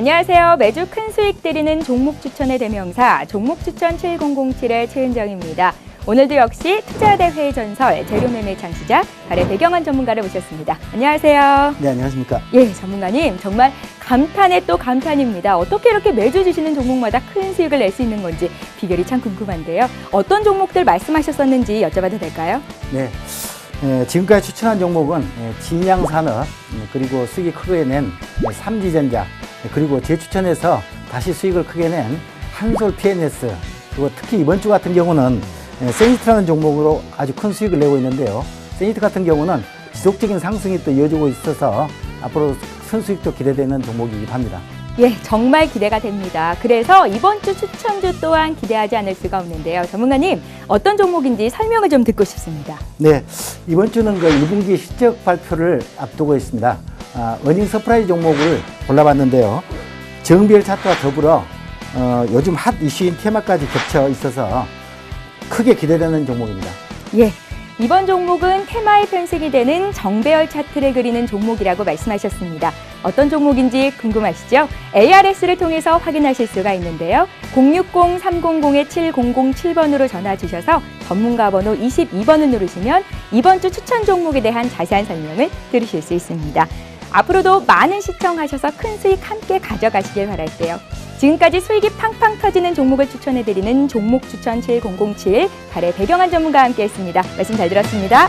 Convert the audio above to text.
안녕하세요. 매주 큰 수익 드리는 종목 추천의 대명사 종목 추천 7007의 최은정입니다. 오늘도 역시 투자대회 전설 재료매매 창시자 발의 배경환 전문가를 모셨습니다. 안녕하세요. 네, 안녕하십니까. 예, 전문가님 정말 감탄에 또 감탄입니다. 어떻게 이렇게 매주 주시는 종목마다 큰 수익을 낼 수 있는 건지 비결이 참 궁금한데요. 어떤 종목들 말씀하셨었는지 여쭤봐도 될까요? 네. 에, 지금까지 추천한 종목은 에, 진양산업, 음, 그리고 수익이 크게 낸 에, 삼지전자, 에, 그리고 재추천해서 다시 수익을 크게 낸 한솔 PNS, 그리고 특히 이번 주 같은 경우는 에, 세니트라는 종목으로 아주 큰 수익을 내고 있는데요. 세니트 같은 경우는 지속적인 상승이 또 이어지고 있어서 앞으로 큰 수익도 기대되는 종목이기도 합니다. 예, 정말 기대가 됩니다. 그래서 이번 주 추천주 또한 기대하지 않을 수가 없는데요. 전문가님, 어떤 종목인지 설명을 좀 듣고 싶습니다. 네, 이번 주는 그 1분기 실적 발표를 앞두고 있습니다. 아, 어닝 서프라이즈 종목을 골라봤는데요. 정비열 차트와 더불어 어, 요즘 핫 이슈인 테마까지 겹쳐 있어서 크게 기대되는 종목입니다. 예. 이번 종목은 테마에 편승이 되는 정배열 차트를 그리는 종목이라고 말씀하셨습니다. 어떤 종목인지 궁금하시죠? ARS를 통해서 확인하실 수가 있는데요. 060-300-7007번으로 전화 주셔서 전문가 번호 22번을 누르시면 이번 주 추천 종목에 대한 자세한 설명을 들으실 수 있습니다. 앞으로도 많은 시청하셔서 큰 수익 함께 가져가시길 바랄게요. 지금까지 수익이 팡팡 터지는 종목을 추천해드리는 종목 추천 7007 달의 배경환 전문가와 함께했습니다. 말씀 잘 들었습니다.